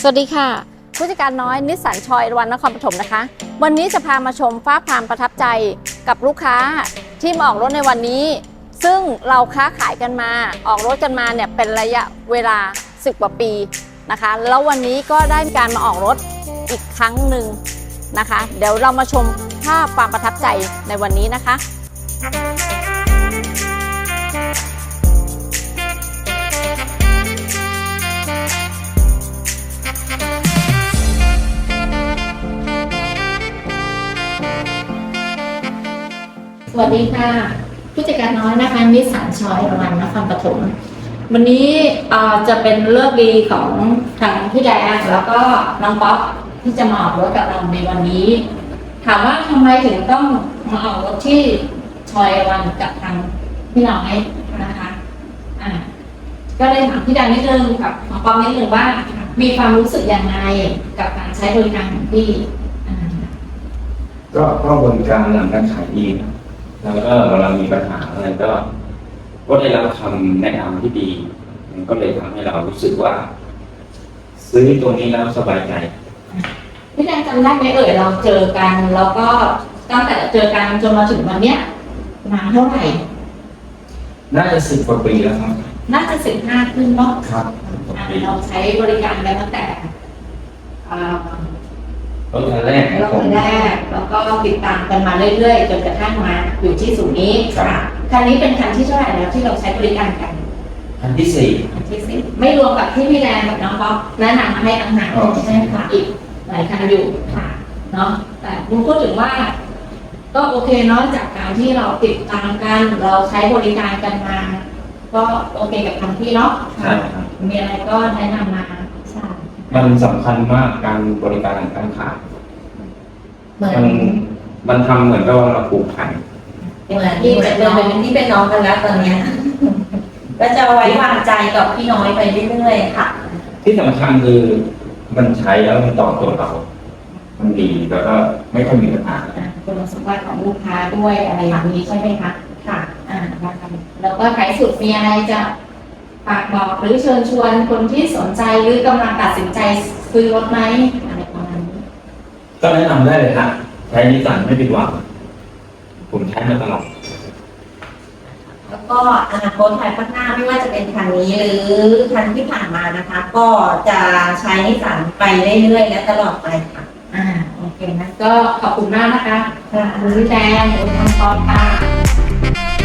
สวัสดีค่ะผู้จัดการน้อยนิสสันชอยวันนครปฐมนะคะ วันนี้จะพามาชมฟ้าความประทับใจกับลูกค้าที่มาออกรถในวันนี้ ซึ่งเราค้าขายกันมาออกรถกันมาเนี่ยเป็นระยะเวลา 10 กว่าปีนะคะ แล้ววันนี้ก็ได้มีการมาออกรถอีกครั้งหนึ่งนะคะ เดี๋ยวเรามาชมภาพความประทับใจในวันนี้นะคะ วัสดีค่ะ ผู้จัดการน้อยนะคะนิสสันชอยรวันนครปฐมวันนี้จะเป็นเลิกดีของทางพี่แดงแล้วก็น้องป๊อปที่จะมาออกรถกับเราในวันนี้ ถามว่าทำไมถึงต้องมาออกรถที่ชอยวันกับทางพี่น้อยนะคะอ่าก็เลยถามพี่แดงนิดนึงกับน้องป๊อปนิดนึงว่ามีความรู้สึกยังไงกับการใช้บริการของพี่ก็ก็บริการหลังการขายดีครับ แล้วก็เวลามีปัญหาอะไรก็ ก็ได้รับคำแนะนำที่ดีมันก็เลยทำให้เรารู้สึกว่า ซื้อตัวนี้แล้วสบายใจพี่แดงจำได้ไหมเอ่ยเราเจอกัน แล้วก็ตั้งแต่เจอกันจนมาถึงวันเนี้ยนานเท่าไหร่ น่าจะสิบกว่าปีแล้วครับ น่าจะสิบห้าขึ้นเนาะครับอ่าเราใช้บริการกันตั้งแต่อ่า รถคันแรกของเราผคมนแรกแล้วก็ติดตามกันมาเรื่อยๆ จนกระทั่งมาอยู่ที่ศูนย์นี้ครับค่ะคันนี้เป็นคันที่เท่าไหร่แล้วที่เราใช้บริการกันคันที่สี่ คันที่สิบไม่รวมกับที่พี่แดงกับน้องป๊อปแนะนำมาให้ต่างหากอ๋อ ใช่ไหมคะอีกหลายคันอยู่ค่ะเนาะแต่คุณพูดถึงว่า ก็โอเคเนาะจากการที่เราติดตามกันเราใช้บริการกันมา ก็โอเคกับทางพี่เนาะ ใช่ครับมีอะไรก็แนะนำมาใช่ มันสำคัญมากการบริการหลังการขายเหมือนมันมันทำเหมือนกับว่าเราปลูกผันเหมือนที่เป็นเหมือนที่เป็นน้องกันแล้วตอนเนี้ยก็จะไว้วางใจกับพี่น้อยไปเรื่อยๆค่ะ ที่สำคัญคือมันใช้แล้วมันตอบโจทย์เรา มันดีแล้วก็ไม่ค่อยมีปัญหา อ่าคุณสมบัติของลูกค้าด้วยอะไรอย่างนี้ใช่ไหมคะ ค่ะ อ่านะคะแล้วก็ท้ายสุดมีอะไรจะ ฝากบอกหรือเชิญชวนคนที่สนใจหรือกำลังตัดสินใจซื้อรถไหมอะไรประมาณนี้ก็แนะนำได้เลยฮะใช้นิสสันไม่ผิดหวังผมใช้มาตลอด แล้วก็อนาคตภายภาคหน้าไม่ว่าจะเป็นคันนี้หรือคันที่ผ่านมานะคะ ก็จะใช้นิสสันไปเรื่อยๆและตลอดไปค่ะอ่าโอเคนะก็ขอบคุณมากนะคะขอบคุณพี่แดงขอบคุณทางปอค่ะ